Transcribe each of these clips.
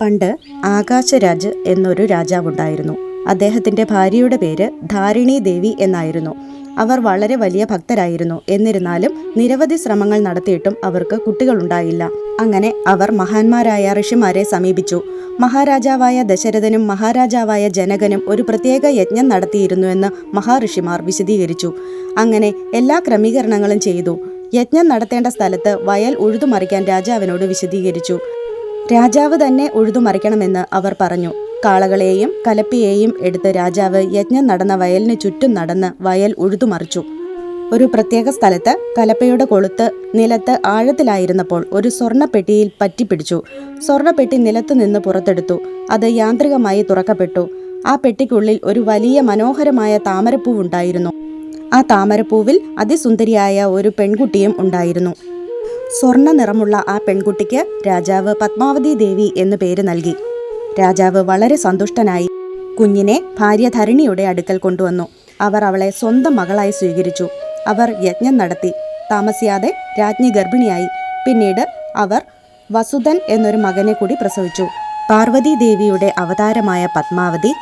പണ്ട് ആകാശരാജ് എന്നൊരു രാജാവുണ്ടായിരുന്നു. അദ്ദേഹത്തിന്റെ ഭാര്യയുടെ പേര് ധാരിണി ദേവി എന്നായിരുന്നു. അവർ വളരെ വലിയ ഭക്തരായിരുന്നു. എന്നിരുന്നാലും നിരവധി ശ്രമങ്ങൾ നടത്തിയിട്ടും അവർക്ക് കുട്ടികളുണ്ടായില്ല. അങ്ങനെ അവർ മഹാന്മാരായ ഋഷിമാരെ സമീപിച്ചു. മഹാരാജാവായ ദശരഥനും മഹാരാജാവായ ജനകനും ഒരു പ്രത്യേക യജ്ഞം നടത്തിയിരുന്നുവെന്ന് മഹാഋഷിമാർ വിശദീകരിച്ചു. അങ്ങനെ എല്ലാ ക്രമീകരണങ്ങളും ചെയ്തു. യജ്ഞം നടത്തേണ്ട സ്ഥലത്ത് വയൽ ഉഴുതുമറിക്കാൻ രാജാവിനോട് വിശദീകരിച്ചു. രാജാവ് തന്നെ ഉഴുതുമറിക്കണമെന്ന് അവർ പറഞ്ഞു. കാളകളെയും കലപ്പിയെയും എടുത്ത് രാജാവ് യജ്ഞം നടന്ന വയലിന് ചുറ്റും നടന്ന് വയൽ ഉഴുതുമറിച്ചു. ഒരു പ്രത്യേക സ്ഥലത്ത് കലപ്പയുടെ കൊളുത്ത് നിലത്ത് ആഴത്തിലായിരുന്നപ്പോൾ ഒരു സ്വർണപ്പെട്ടിയിൽ പറ്റിപ്പിടിച്ചു. സ്വർണപ്പെട്ടി നിലത്ത് നിന്ന് പുറത്തെടുത്തു. അത് യാന്ത്രികമായി തുറക്കപ്പെട്ടു. ആ പെട്ടിക്കുള്ളിൽ ഒരു വലിയ മനോഹരമായ താമരപ്പൂവുണ്ടായിരുന്നു. ആ താമരപ്പൂവിൽ അതിസുന്ദരിയായ ഒരു പെൺകുട്ടിയും ഉണ്ടായിരുന്നു. സ്വർണ നിറമുള്ള ആ പെൺകുട്ടിക്ക് രാജാവ് പത്മാവതി ദേവി എന്ന് പേര് നൽകി. രാജാവ് വളരെ സന്തുഷ്ടനായി കുഞ്ഞിനെ ഭാര്യ ധരണിയുടെ അടുക്കൽ കൊണ്ടുവന്നു. അവർ അവളെ സ്വന്തം മകളായി സ്വീകരിച്ചു. അവർ യജ്ഞം നടത്തി. താമസിയാതെ രാജ്ഞി ഗർഭിണിയായി. പിന്നീട് അവർ വസുധൻ എന്നൊരു മകനെ കൂടി പ്രസവിച്ചു. പാർവതി ദേവിയുടെ അവതാരമായ പത്മാവതി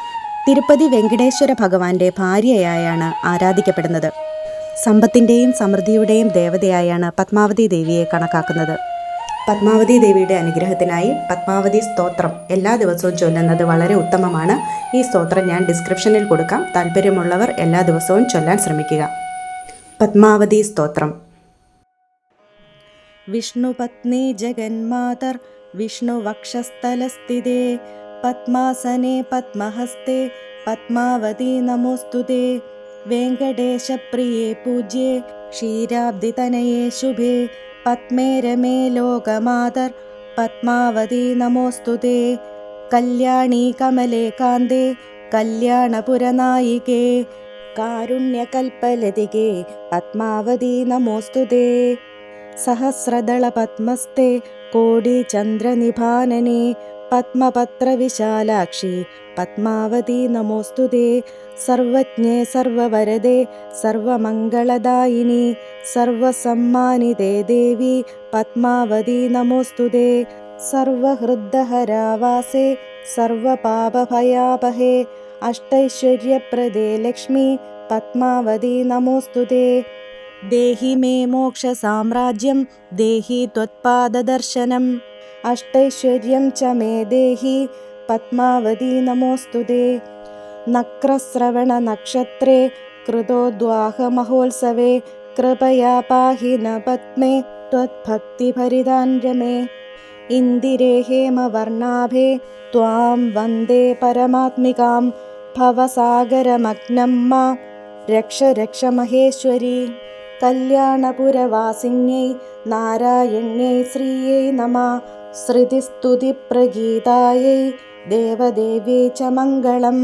തിരുപ്പതി വെങ്കടേശ്വര ഭഗവാന്റെ ഭാര്യയായാണ് ആരാധിക്കപ്പെടുന്നത്. സമ്പത്തിന്റെയും സമൃദ്ധിയുടെയും ദേവതയായാണ് പത്മാവതി ദേവിയെ കണക്കാക്കുന്നത്. പത്മാവതി ദേവിയുടെ അനുഗ്രഹത്തിനായി പത്മാവതി സ്തോത്രം എല്ലാ ദിവസവും ചൊല്ലുന്നത് വളരെ ഉത്തമമാണ്. ഈ സ്തോത്രം ഞാൻ ഡിസ്ക്രിപ്ഷനിൽ കൊടുക്കാം. താല്പര്യമുള്ളവർ എല്ലാ ദിവസവും ചൊല്ലാൻ ശ്രമിക്കുക. പത്മാവതി സ്തോത്രം. വിഷ്ണുപത്നി ജഗന്മാതർ വിഷ്ണുവക്ഷസ്ഥലസ്ഥിതേ പത്മാസനെ പത്മഹസ്തേ പത്മാവതി നമോസ്തുതേ. വെങ്കടേശപ്രിയേ ക്ഷീരാബ്ദി ക്ഷീരാബ്ദിതനയേ ശുഭേ. പത്മേരമേ ലോകമാതർ പത്മാവതി നമോസ്തുതേ. കല്യാണി കമലേ കാന്തേ കല്യാണപുരനായികേ. കാരുണ്യകൽപ്പലതികേ പത്മാവതി നമോസ്തുതേ. സഹസ്രദളപത്മസ്തേ കോടിചന്ദ്രനിഭാനനെ പത്മപത്രവിശാലാക്ഷി പത്മാവതി നമോസ്തുതേ സർവജ്ഞേ സർവവരദേ സർവമംഗളദായിനി സർവസമ്മാനിതേ ദേവി പത്മാവതി നമോസ്തുതേ സർവഹൃദ്ദഹരാവാസേ സർവപാപഭയാപഹേ അഷ്ടൈശ്വര്യപ്രദേ ലക്ഷ്മി പത്മാവതി നമോസ്തുതേ ദേഹി മേ മോക്ഷസാമ്രാജ്യം ദേഹി ത്വത്പാദദർശനം. അഷ്ടൈശ്വര്യം ച മേ ദേഹി പത്മാവതി നമോസ്തുതേ നക്രശ്രവണനക്ഷത്രേ कृतोद्वाहमहोत्सवे कृपया पाहि न पद्मे त्वद्भक्तिभरिदान् रमे इन्दिरे हेमवर्णाभे त्वां वन्दे परमात्मिकां भवसागरमग्नं मा रक्ष रक्ष महेश्वरी कल्याणपुरवासिन्यै नारायण्यै श्रियै नमः श्रुतिस्तुतिप्रगीतायै देवदेव्यै च मङ्गलम्